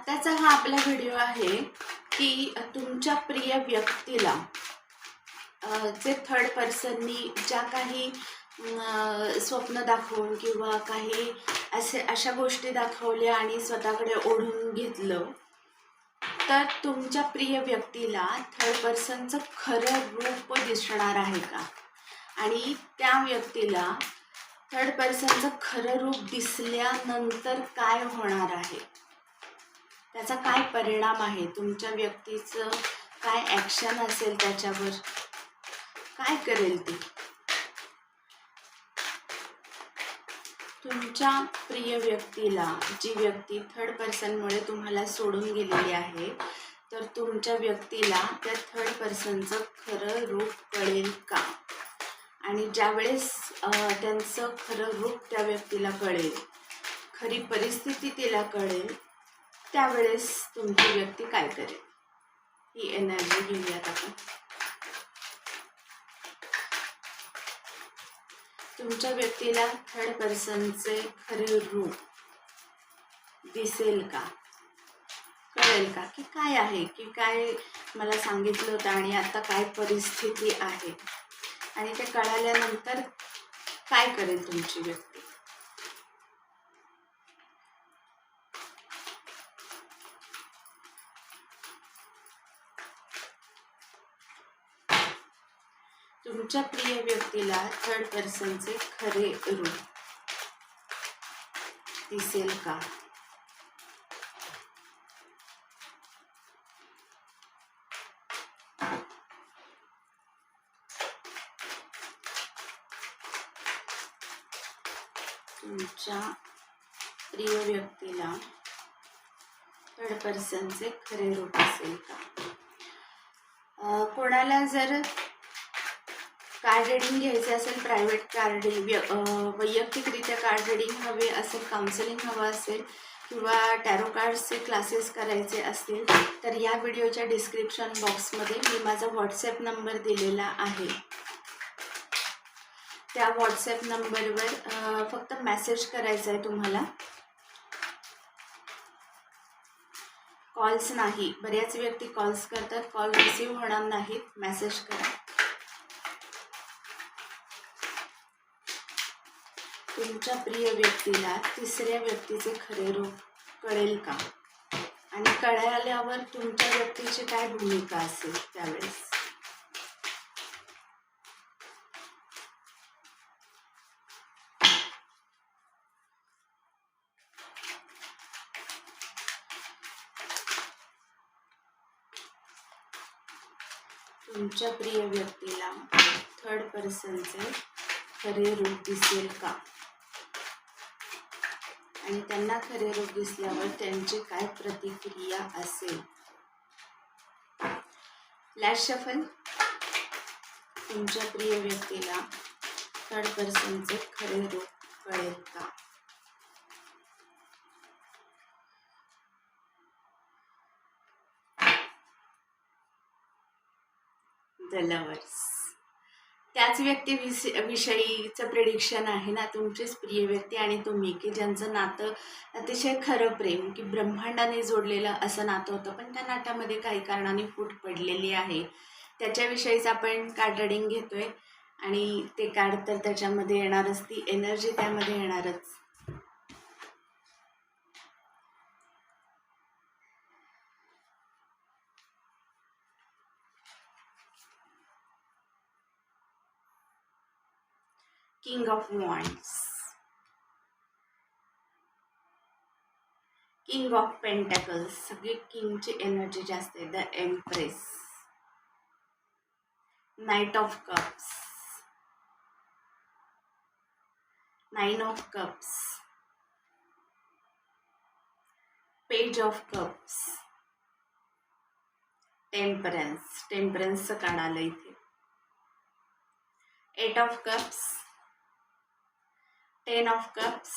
आत्ताचा हा आपला व्हिडिओ आहे की तुमच्या प्रिय व्यक्तीला जे थर्ड पर्सननी ज्या काही स्वप्न दाखवून किंवा काही असे अशा गोष्टी दाखवल्या आणि स्वतःकडे ओढून घेतलं तर तुमच्या प्रिय व्यक्तीला थर्ड पर्सनचं खरं रूप दिसणार आहे का? आणि त्या व्यक्तीला थर्ड पर्सनचं खरं रूप दिसल्यानंतर काय होणार आहे? त्याचा काय परिणाम आहे? तुमच्या व्यक्तीचं काय ॲक्शन असेल त्याच्यावर? काय करेल ती? तुमच्या प्रिय व्यक्तीला जी व्यक्ती थर्ड पर्सनमुळे तुम्हाला सोडून गेलेली आहे तर तुमच्या व्यक्तीला त्या थर्ड पर्सनचं खरं रूप कळेल का? आणि ज्यावेळेस त्यांचं खरं रूप त्या व्यक्तीला कळेल खरी परिस्थिती तिला कळेल त्यावेळेस तुमची व्यक्ती काय करेल? ही एनर्जी घेऊयात आपण. तुमच्या व्यक्तीला थर्ड पर्सनचे खरे रूप दिसेल का? कळेल का? की काय आहे? की काय मला सांगितलं होतं आणि आता काय परिस्थिती आहे? आणि ते कळाल्यानंतर काय करेल तुमची व्यक्ती? तुमच्या प्रिय व्यक्तीला थर्ड पर्सनचे खरे रूप दिसेल का? तुमच्या प्रिय व्यक्तीला थर्ड पर्सनचे खरे रूप असेल का? कोणाला जर कार्ड रिडिंग घ्यायचे असेल प्रायव्हेट कार्ड वैयक्तिकरित्या कार्ड रिडिंग हवे असेल काउन्सिलिंग हवं असेल किंवा टॅरो कार्ड्सचे क्लासेस करायचे असतील तर या व्हिडिओच्या डिस्क्रिप्शन बॉक्समध्ये मी माझा व्हॉट्सॲप नंबर दिलेला आहे. त्या व्हॉट्सॲप नंबरवर फक्त मेसेज करायचा आहे तुम्हाला. कॉल्स नाही. बऱ्याच व्यक्ती कॉल्स करतात. कॉल रिसीव्ह होणार नाहीत. मेसेज करा. तुमच्या प्रिय व्यक्तीला तिसऱ्या व्यक्तीचे खरे रूप कळेल का? आणि कळाल्यावर तुमच्या व्यक्तीची काय भूमिका असेल त्यावेळेस? तुमच्या प्रिय व्यक्तीला थर्ड पर्सनचे खरे रूप दिसेल का? आणि त्यांना खरे रूप दिसल्यावर त्यांची काय प्रतिक्रिया असेल? लॅश शफल तुमच्या प्रिय व्यक्तीला थर्ड पर्सनचे खरे रूप कळेल का? द लवर्स त्याच व्यक्ती विष विषयीचं प्रेडिक्शन आहे ना तुमचीच प्रिय व्यक्ती आणि तुम्ही की ज्यांचं नातं अतिशय खरं प्रेम की ब्रह्मांडाने जोडलेलं असं नातं होतं पण त्या नात्यामध्ये काही कारणाने फूट पडलेली आहे. त्याच्याविषयीच आपण कार्ड रिडिंग घेतोय आणि ते कार्ड तर त्याच्यामध्ये येणारच ती एनर्जी त्यामध्ये येणारच. King of wands king of pentacles सगळे किंगची एनर्जी जास्त आहे the empress knight of cups nine of cups page of cups temperance टेम्परन्सचं card आलं इथे. Eight of cups ten of cups.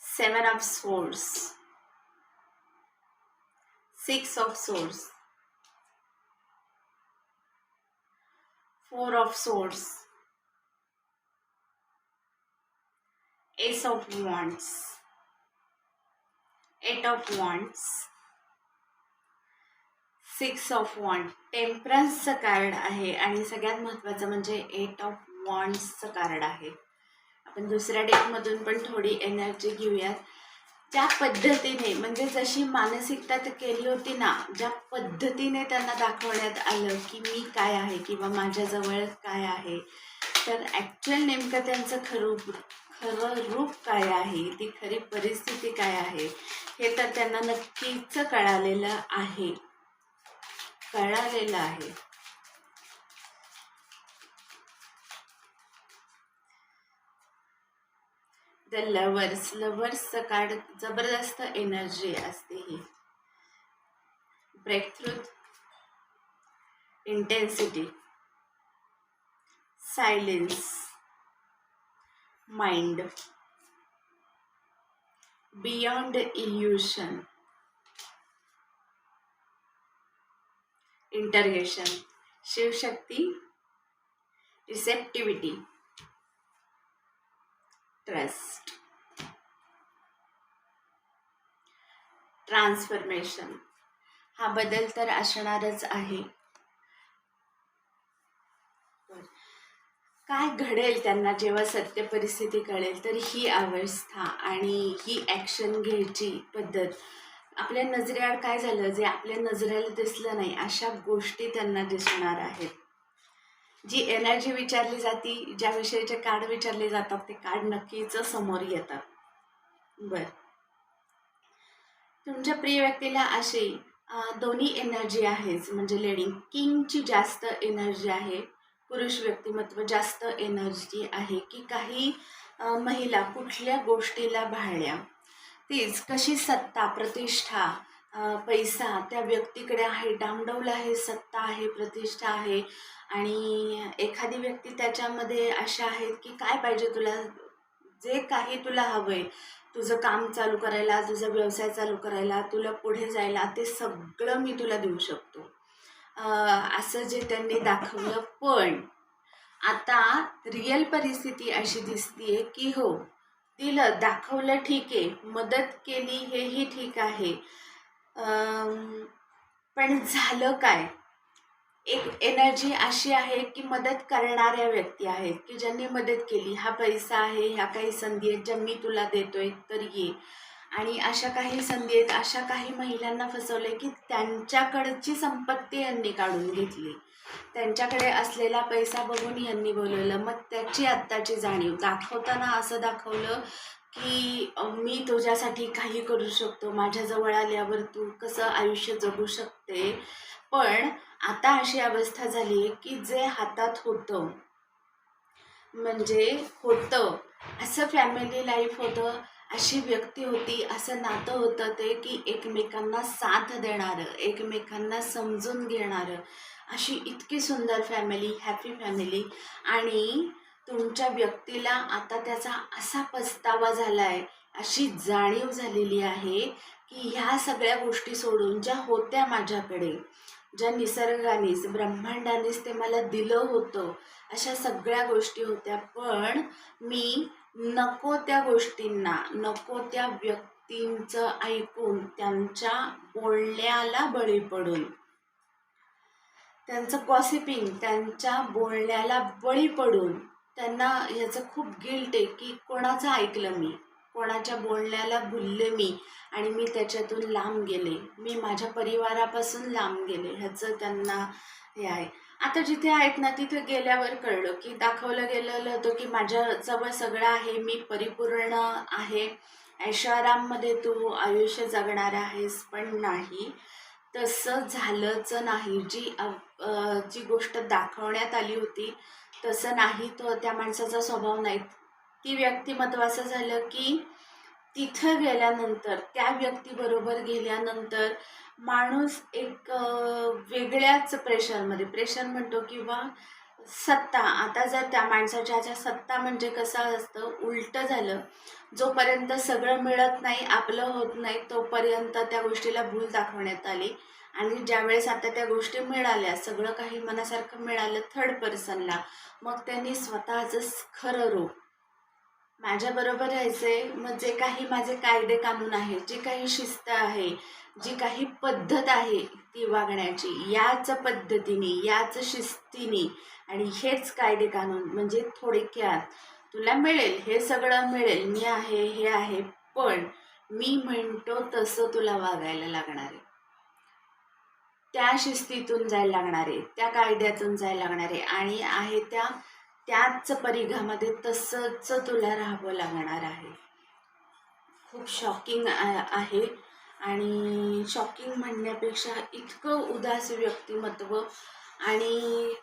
Seven of swords. Six of swords. Four of swords. Ace of wands. Eight of wands. Six of wands टेम्परन्सचं card आहे आणि सगळ्यात महत्त्वाचं म्हणजे eight of वॉन्ड्सचं card आहे. आपण दुसऱ्या डेकमधून पण थोडी एनर्जी घेऊयात. ज्या पद्धतीने म्हणजे जशी मानसिकता केली होती ना ज्या पद्धतीने त्यांना दाखवण्यात आलं की मी काय आहे किंवा माझ्याजवळ काय आहे तर ॲक्च्युअल नेमकं त्यांचं खरं खरं रूप काय आहे ती खरी परिस्थिती काय आहे हे तर त्यांना नक्कीच कळालेलं आहे. कळालेलं आहे. तर लवर्स लवर्सचं कार्ड जबरदस्त एनर्जी असते ही. Break through intensity silence mind beyond illusion integration Shivshakti receptivity trust. Transformation. हा बदल तर असणारच आहे. काय घडेल त्यांना जेव्हा सत्य परिस्थिती कळेल तर ही अवस्था आणि ही ॲक्शन घ्यायची पद्धत. आपल्या नजरेआड काय झालं? जे आपल्या नजरेला दिसलं नाही अशा गोष्टी त्यांना दिसणार आहेत. जी एनर्जी विचारली जाती ज्या विषयीचे कार्ड विचारले जातात ते कार्ड नक्कीच समोर येतात. बर. तुमच्या प्रिय व्यक्तीला अशी दोन्ही एनर्जी आहेच म्हणजे लेडी किंगची जास्त एनर्जी आहे पुरुष व्यक्तिमत्व जास्त एनर्जी आहे की काही महिला कुठल्या गोष्टीला भाळल्या? तीच कशी सत्ता प्रतिष्ठा पैसा त्या व्यक्तीकडे आहे डामडौल आहे सत्ता आहे प्रतिष्ठा आहे आणि एखादी व्यक्ती त्याच्यामध्ये अशा आहेत की काय पाहिजे तुला? जे काही तुला हवं आहे तुझं काम चालू करायला तुझा व्यवसाय चालू करायला तुला पुढे जायला ते सगळं मी तुला देऊ शकतो. असं जे त्यांनी दाखवलं पण आता रिअल परिस्थिती अशी दिसतीये की हो दिलं दाखवलं ठीक आहे मदत केली हेही ठीक आहे पण झालं काय? एक एनर्जी अशी आहे की मदत करणाऱ्या व्यक्ती आहेत की ज्यांनी मदत केली हा पैसा आहे ह्या काही संधी आहेत ज्या मी तुला देतोय तर ये. आणि अशा काही संधी आहेत अशा काही महिलांना फसवले की त्यांच्याकडची संपत्ती यांनी काढून घेतली. त्यांच्याकडे असलेला पैसा बघून यांनी बोलवलं. मग त्याची आत्ताची जाणीव. दाखवताना असं दाखवलं की मी तुझ्यासाठी काही करू शकतो. माझ्याजवळ आल्यावर तू कसं आयुष्य जगू शकते? पण आता अशी अवस्था झाली आहे की जे हातात होतं म्हणजे होतं असं फॅमिली लाईफ होतं अशी व्यक्ती होती असं नातं होतं ते की एकमेकांना साथ देणारं एकमेकांना समजून घेणारं. अशी इतकी सुंदर फॅमिली हॅपी फॅमिली आणि तुमच्या व्यक्तीला आता त्याचा असा पस्तावा झाला आहे अशी जाणीव झालेली आहे की ह्या सगळ्या गोष्टी सोडून ज्या होत्या माझ्याकडे ज्या निसर्गानेच ब्रह्मांडानेच ते मला दिलं होतं अशा सगळ्या गोष्टी होत्या. पण मी नको त्या गोष्टींना नको त्या व्यक्तींचं ऐकून त्यांच्या बोलण्याला बळी पडून. त्यांचं गॉसिपिंग त्यांच्या बोलण्याला बळी पडून. त्यांना ह्याचं खूप गिल्ट आहे की कोणाचं ऐकलं मी? कोणाच्या बोलण्याला भुलले मी? आणि मी त्याच्यातून लांब गेले. मी माझ्या परिवारापासून लांब गेले. ह्याचं त्यांना हे आहे. आता जिथे आहेत ना तिथे गेल्यावर कळलं की दाखवलं गेलेलं होतं की माझ्याजवळ सगळं आहे. मी परिपूर्ण आहे. ऐशाराममध्ये तू आयुष्य जगणार आहेस पण नाही. तसं झालंच नाही. जी जी गोष्ट दाखवण्यात आली होती तसं नाही तो त्या माणसाचा स्वभाव नाही ती व्यक्तिमत्व असं झालं की तिथं गेल्यानंतर त्या व्यक्तीबरोबर गेल्यानंतर माणूस एक वेगळ्याच प्रेशरमध्ये प्रेशर म्हणतो किंवा सत्ता. आता जर त्या माणसाच्या ज्या सत्ता म्हणजे कसं असतं? उलटं झालं. जोपर्यंत सगळं मिळत नाही आपलं होत नाही तोपर्यंत त्या गोष्टीला भूल दाखवण्यात आली. आणि ज्यावेळेस आता त्या गोष्टी मिळाल्या सगळं काही मनासारखं मिळालं थर्ड पर्सनला मग त्यांनी स्वतःचं खरं रूप. माझ्याबरोबर राहायचंय मग जे काही माझे कायदे कानून आहे जी काही शिस्त आहे जी काही पद्धत आहे ती वागण्याची याच पद्धतीने याच शिस्तीने आणि हेच कायदे कानून म्हणजे थोडक्यात तुला मिळेल हे सगळं मिळेल मी आहे हे आहे पण मी म्हणतो तसं तुला वागायला लागणार आहे. त्या शिस्तीतून जायला लागणार आहे त्या कायद्यातून जायला लागणार आहे आणि आहे त्या त्याच परिघामध्ये तसंच तुला राहावं लागणार आहे. खूप शॉकिंग आहे. आणि शॉकिंग म्हणण्यापेक्षा इतकं उदास व्यक्तिमत्व आणि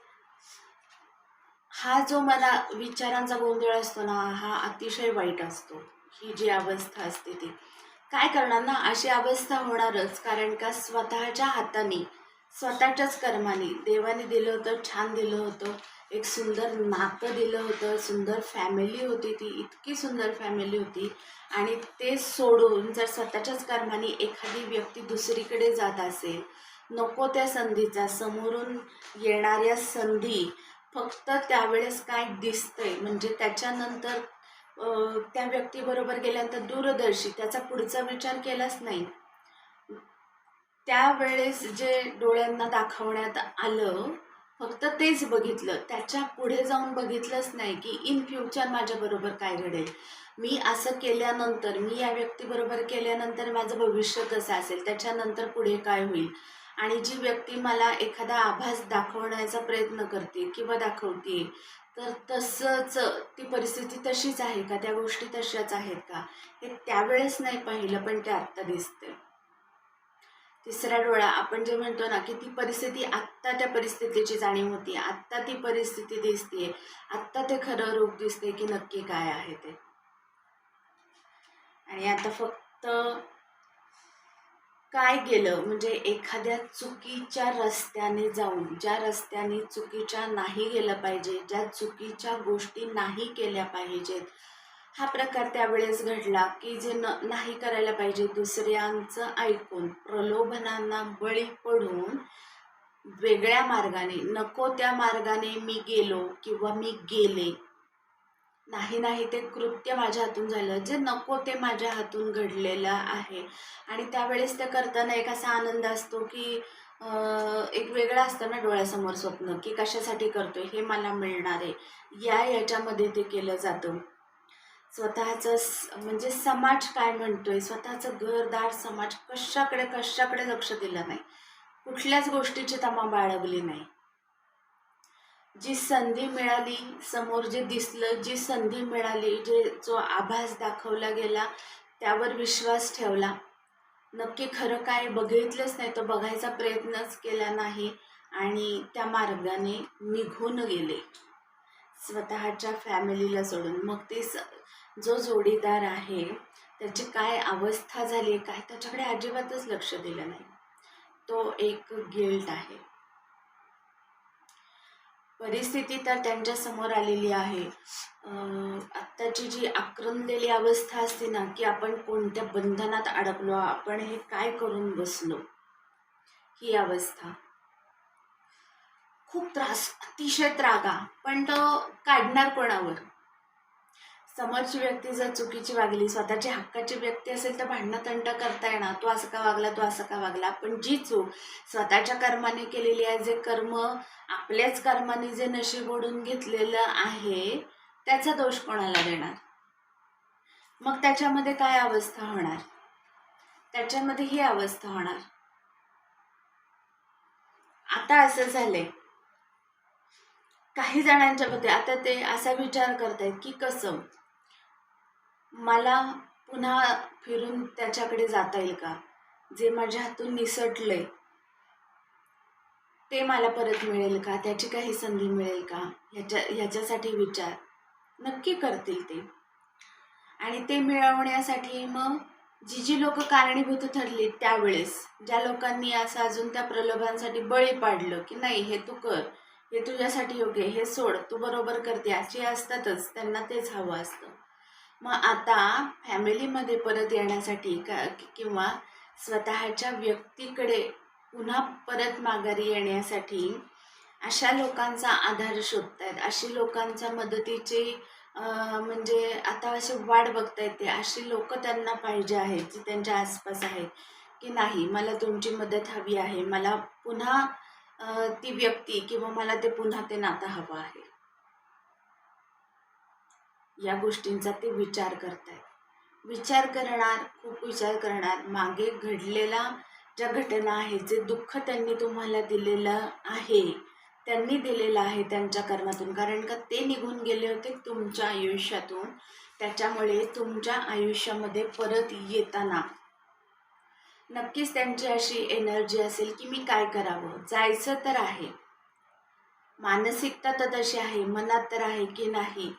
हा जो मला विचारांचा गोंधळ असतो ना हा अतिशय वाईट असतो. ही जी अवस्था असते ती. काय करणार ना अशी अवस्था होणारच. कारण का स्वतःच्या हाताने स्वतःच्याच कर्माने. देवाने दिलं होतं छान दिलं होतं. एक सुंदर नातं दिलं होतं सुंदर फॅमिली होती ती इतकी सुंदर फॅमिली होती. आणि ते सोडून जर स्वतःच्याच कर्माने एखादी व्यक्ती दुसरीकडे जात असेल नको त्या संधीचा. समोरून येणाऱ्या संधी फक्त त्यावेळेस काय दिसतंय म्हणजे त्याच्यानंतर त्या व्यक्तीबरोबर गेल्यानंतर दूरदर्शी त्याचा पुढचा विचार केलाच नाही. त्यावेळेस जे डोळ्यांना दाखवण्यात आलं फक्त तेच बघितलं त्याच्या पुढे जाऊन बघितलंच नाही की इन फ्युचर माझ्याबरोबर काय घडेल. मी असं केल्यानंतर मी या व्यक्तीबरोबर केल्यानंतर माझं भविष्य कसं असेल त्याच्यानंतर पुढे काय होईल? आणि जी व्यक्ती मला एखादा आभास दाखवण्याचा प्रयत्न करते किंवा दाखवते तर तसंच ती परिस्थिती तशीच आहे का? त्या गोष्टी तशाच आहेत का? हे त्यावेळेस नाही पाहिलं पण ते आत्ता दिसते तिसरा डोळा आपण जे म्हणतो ना की ती परिस्थिती आत्ता त्या परिस्थितीची जाणीव होती आत्ता ती परिस्थिती दिसते आत्ता ते खरं रूप दिसते की नक्की काय आहे ते. आणि आता फक्त काय गेलं? म्हणजे एखाद्या चुकीच्या रस्त्याने जाऊन ज्या रस्त्याने चुकीच्या नाही गेलं पाहिजे ज्या चुकीच्या गोष्टी नाही केल्या पाहिजेत हा प्रकार त्यावेळेस घडला की जे न नाही करायला पाहिजे दुसऱ्यांचं ऐकून प्रलोभनांना बळी पडून वेगळ्या मार्गाने नको त्या मार्गाने मी गेलो किंवा मी गेले. नाही नाही ते कृत्य माझ्या हातून झालं. जे नको ते माझ्या हातून घडलेलं आहे. आणि त्यावेळेस ते करताना एक असा आनंद असतो की एक वेगळं असतं ना डोळ्यासमोर स्वप्न की कशासाठी करतोय हे मला मिळणार आहे. या याच्यामध्ये ते केलं जातं. स्वतःचं म्हणजे समाज काय म्हणतोय स्वतःचं घरदार समाज कशाकडे कशाकडे लक्ष दिलं नाही? कुठल्याच गोष्टीची तमा बाळगली नाही. जी संधी मिळाली समोर जे दिसलं जी संधी मिळाली जे जो आभास दाखवला गेला त्यावर विश्वास ठेवला. नक्की खरं काय बघितलंच नाही तो बघायचा प्रयत्नच केला नाही आणि त्या मार्गाने निघून गेले. स्वतःच्या फॅमिलीला सोडून. मग ते जो जोडीदार आहे त्याची काय अवस्था झाली काय त्याच्याकडे अजिबातच लक्ष दिलं नाही. तो एक गिल्ट आहे. परिस्थिती तर त्यांच्यासमोर आलेली आहे. आत्ताची जी आक्रमलेली अवस्था असते ना की आपण कोणत्या बंधनात अडकलो आपण हे काय करून बसलो ही अवस्था. खूप त्रास अतिशय त्रागा पण तो काढणार कोणावर? समोरची व्यक्ती जर चुकीची वागली स्वतःची हक्काची व्यक्ती असेल तर भांडणं तंट करता येणार. तो असं का वागला तो असं का वागला? पण जी चूक स्वतःच्या कर्माने केलेली आहे जे कर्म आपल्याच कर्माने जे नशीब ओढून घेतलेलं आहे त्याचा दोष कोणाला देणार? मग त्याच्यामध्ये काय अवस्था होणार? त्याच्यामध्ये ही अवस्था होणार. आता असं झालंय. काही जणांच्या मध्ये आता ते असा विचार करतायत की कसं? मला पुन्हा फिरून त्याच्याकडे जाता येईल का? जे माझ्या हातून निसटलंय ते मला परत मिळेल का? त्याची काही संधी मिळेल का? ह्याच्या ह्याच्यासाठी विचार. नक्की करतील ते. आणि ते मिळवण्यासाठी मग जी जी लोक कारणीभूत ठरली त्यावेळेस ज्या लोकांनी असं अजून त्या प्रलोभांसाठी बळी पाडलं की नाही हे तू कर हे तुझ्यासाठी योग्य हे सोड तू बरोबर करते अशी असतातच त्यांना तेच हवं असतं. मग आता फॅमिलीमध्ये परत येण्यासाठी का किंवा स्वतःच्या व्यक्तीकडे पुन्हा परत माघारी येण्यासाठी अशा लोकांचा आधार शोधतायत? अशी लोकांच्या मदतीची म्हणजे आता असे वाट बघतायत ते. अशी लोक त्यांना पाहिजे आहेत जी त्यांच्या आसपास आहेत. की नाही मला तुमची मदत हवी आहे. मला पुन्हा ती व्यक्ती किंवा मला ते पुन्हा ते नातं हवं आहे. या गोष्टींचा ते विचार करतायत. विचार करणार खूप विचार करणार. मागे घडलेला ज्या घटना आहेत जे दुःख त्यांनी तुम्हाला दिलेलं आहे त्यांनी दिलेलं आहे त्यांच्या कर्मातून. कारण का ते निघून गेले होते तुमच्या आयुष्यातून. त्याच्यामुळे तुमच्या आयुष्यामध्ये परत येताना नक्कीच त्यांची अशी एनर्जी असेल की मी काय करावं? जायचं तर आहे. मानसिकता तर तशी आहे मनात तर आहे की नाही?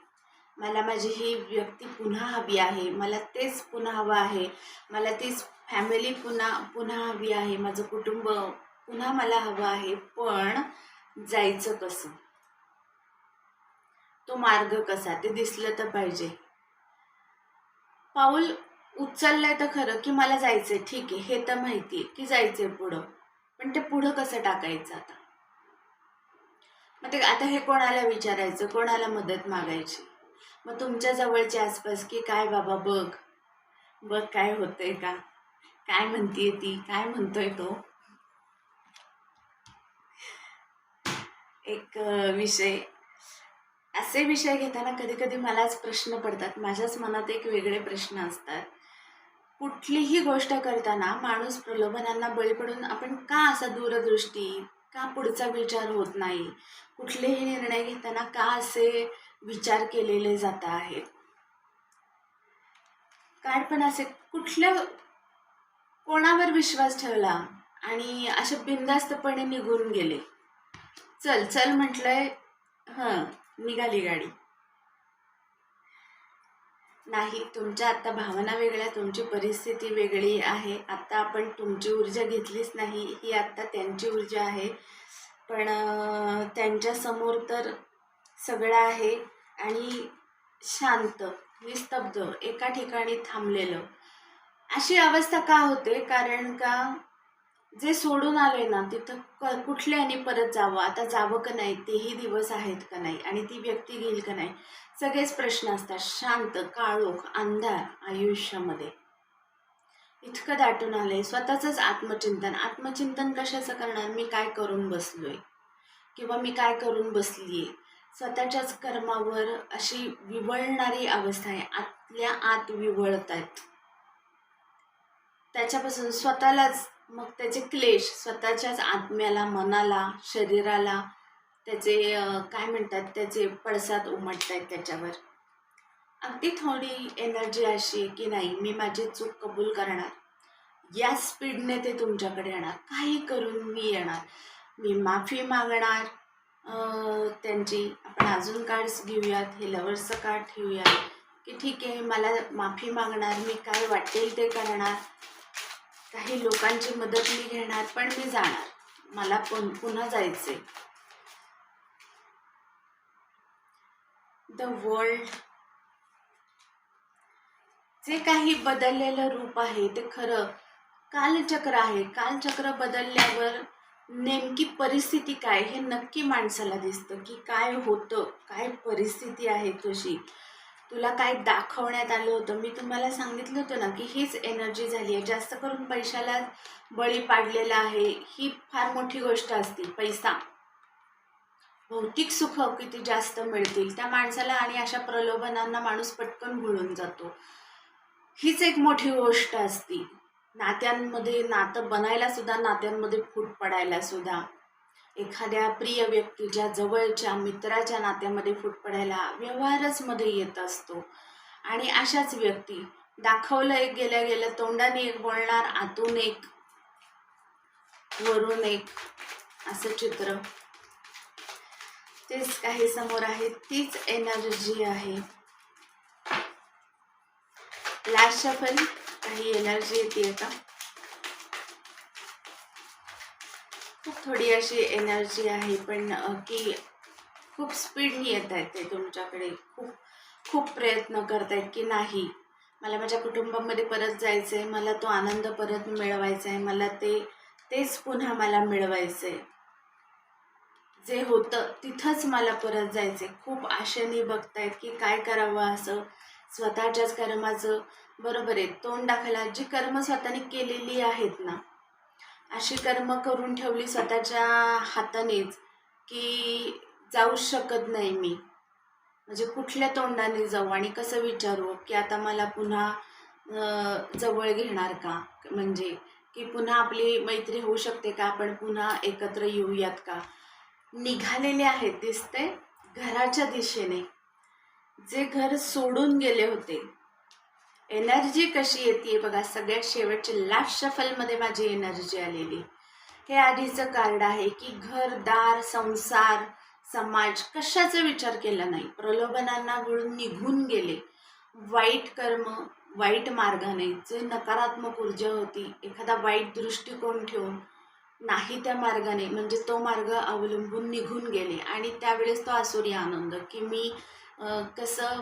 मला माझी ही व्यक्ती पुन्हा हवी आहे. मला तेच पुन्हा हवं आहे. मला तीच फॅमिली पुन्हा पुन्हा हवी आहे. माझं कुटुंब पुन्हा मला हवं आहे. पण जायचं कसं? तो मार्ग कसा? ते दिसलं तर पाहिजे. पाऊल उचललंय तर खरं की मला जायचंय. ठीक आहे. हे तर माहिती आहे की जायचंय पुढं. पण ते पुढं कसं टाकायचं आता? मग ते आता हे कोणाला विचारायचं? कोणाला मदत मागायची? मग तुमच्या जवळचे आसपास की काय बाबा बघ. बघ काय होतंय का? काय म्हणतीये ती? काय म्हणतोय तो? एक विषय. असे विषय घेताना कधी कधी मलाच प्रश्न पडतात. माझ्याच मनात एक वेगळे प्रश्न असतात. कुठलीही गोष्ट करताना माणूस प्रलोभनांना बळी पडून आपण का असा दूरदृष्टी का पुढचा विचार होत नाही? कुठलेही निर्णय घेताना का असे विचार केलेले जात आहेत. काय पण असे कुठल्या कोणावर विश्वास ठेवला आणि असे बिनधास्तपणे निघून गेले. चल चल म्हटलंय हं निघाली गाडी. नाही तुमच्या आत्ता भावना वेगळ्या तुमची परिस्थिती वेगळी आहे. आत्ता आपण तुमची ऊर्जा घेतलीच नाही ही आत्ता त्यांची ऊर्जा आहे. पण त्यांच्यासमोर तर सगळं आहे आणि शांत निस्तब्ध एका ठिकाणी थांबलेलं. अशी अवस्था का होते? कारण का जे सोडून आले ना तिथं क कुठल्याने परत जावं? आता जावं का नाही? तेही दिवस आहेत का नाही? आणि ती व्यक्ती घेईल का नाही? सगळेच प्रश्न असतात. शांत काळोख अंधार आयुष्यामध्ये. इतकं दाटून आलंय. स्वतःचंच आत्मचिंतन. आत्मचिंतन कशाचं करणार? मी काय करून बसलोय? किंवा मी काय करून बसलीये? स्वतःच्याच कर्मावर अशी विवळणारी अवस्था आहे. आतल्या आत विवळत आहेत त्याच्यापासून स्वतःलाच मग त्याचे क्लेश स्वतःच्याच आत्म्याला मनाला शरीराला त्याचे काय म्हणतात त्याचे पडसाद उमटत आहेत त्याच्यावर. अगदी थोडी एनर्जी अशी आहे की नाही मी माझी चूक कबूल करणार. या स्पीडने ते तुमच्याकडे येणार. काही करून मी येणार. मी माफी मागणार. त्यांची आपण अजून कार्ड्स घेऊयात हे लवर्सचं कार्ड ठेवूयात की ठीक आहे मला माफी मागणार मी काय वाटेल ते करणार. काही लोकांची मदत मी घेणार पण मी जाणार. मला पुन पुन्हा जायचे द वर्ल्ड जे काही बदललेलं रूप आहे ते खरं कालचक्र आहे. कालचक्र बदलल्यावर नेमकी परिस्थिती काय? हे नक्की माणसाला दिसतं की काय होतं काय परिस्थिती आहे तुझी. तुला काय दाखवण्यात आलं होतं? मी तुम्हाला सांगितलं होतं ना की हीच एनर्जी झाली आहे. जास्त करून पैशाला बळी पाडलेला आहे. ही फार मोठी गोष्ट असते पैसा. भौतिक सुख किती जास्त मिळतील त्या माणसाला आणि अशा प्रलोभनांना माणूस पटकन भुलून जातो. हीच एक मोठी गोष्ट असती. नात्यांमध्ये नातं बनायला सुद्धा नात्यांमध्ये फूट पडायला सुद्धा. एखाद्या प्रिय व्यक्तीच्या जवळच्या मित्राच्या नात्यामध्ये फूट पडायला व्यवहारच मध्ये येत असतो. आणि अशाच व्यक्ती दाखवलं एक गेल्या गेल्या तोंडाने एक बोलणार आतून एक वरून एक असं चित्र. तेच काही समोर आहे तीच एनर्जी आहे. लास्ट शफल काही एनर्जी येते का खूप थोडी अशी एनर्जी आहे पण की खूप स्पीडनी येत आहेत ते तुमच्याकडे. खूप खूप प्रयत्न करतायत की नाही. मला माझ्या कुटुंबामध्ये परत जायचं आहे मला तो आनंद परत मिळवायचा आहे मला ते तेच पुन्हा मला मिळवायचं आहे जे होतं तिथंच मला परत जायचे खूप आशेने बघतायत की काय करावं असं. स्वतःच्याच कर्माचं बरोबर आहे. तोंड दाखवायला जी कर्म स्वतःने केलेली आहेत ना अशी कर्म करून ठेवली स्वतःच्या हातानेच की जाऊ शकत नाही मी. म्हणजे कुठल्या तोंडाने जाऊ आणि कसं विचारू की आता मला पुन्हा जवळ घेणार का? म्हणजे की पुन्हा आपली मैत्री होऊ शकते का? आपण पुन्हा एकत्र येऊयात का? निघालेले आहेत दिसते घराच्या दिशेने. जे घर सोडून गेले होते. एनर्जी कशी येते बघा सगळ्यात शेवटची लास्ट शफलमध्ये माझी एनर्जी आलेली. हे आधीचं कार्ड आहे की घर दार संसार समाज कशाचा विचार केला नाही. प्रलोभनांना वळून निघून गेले. वाईट कर्म वाईट मार्गाने जे नकारात्मक ऊर्जा होती एखादा वाईट दृष्टिकोन ठेवून नाही त्या मार्गाने म्हणजे तो मार्ग अवलंबून निघून गेले. आणि त्यावेळेस तो आसुरी आनंद की मी कसं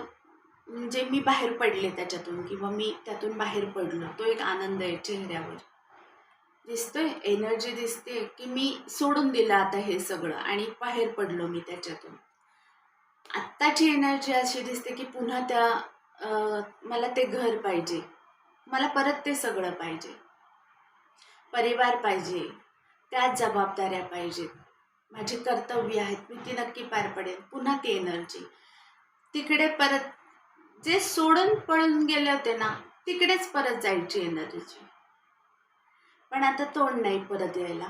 म्हणजे मी बाहेर पडले त्याच्यातून किंवा मी त्यातून बाहेर पडलो. तो एक आनंद आहे चेहऱ्यावर. दिसतोय एनर्जी दिसते की मी सोडून दिलं आता हे सगळं आणि बाहेर पडलो मी त्याच्यातून. आत्ताची एनर्जी अशी दिसते की पुन्हा त्या मला ते घर पाहिजे. मला परत ते सगळं पाहिजे. परिवार पाहिजे. त्याच जबाबदाऱ्या पाहिजेत. माझी कर्तव्य आहेत मी ती नक्की पार पडेल पुन्हा ती एनर्जी. तिकडे परत जे सोडून पळून गेले होते ना तिकडेच परत जायची एनर्जी. पण आता तोंड नाही परत यायला.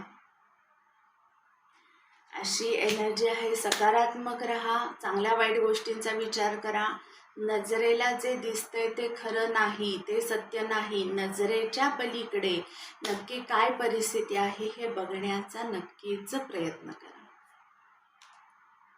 अशी एनर्जी आहे सकारात्मक राहा चांगल्या वाईट गोष्टींचा विचार करा. नजरेला जे दिसतंय ते खरं नाही ते सत्य नाही नजरेच्या पलीकडे नक्की काय परिस्थिती आहे हे बघण्याचा नक्कीच प्रयत्न करा.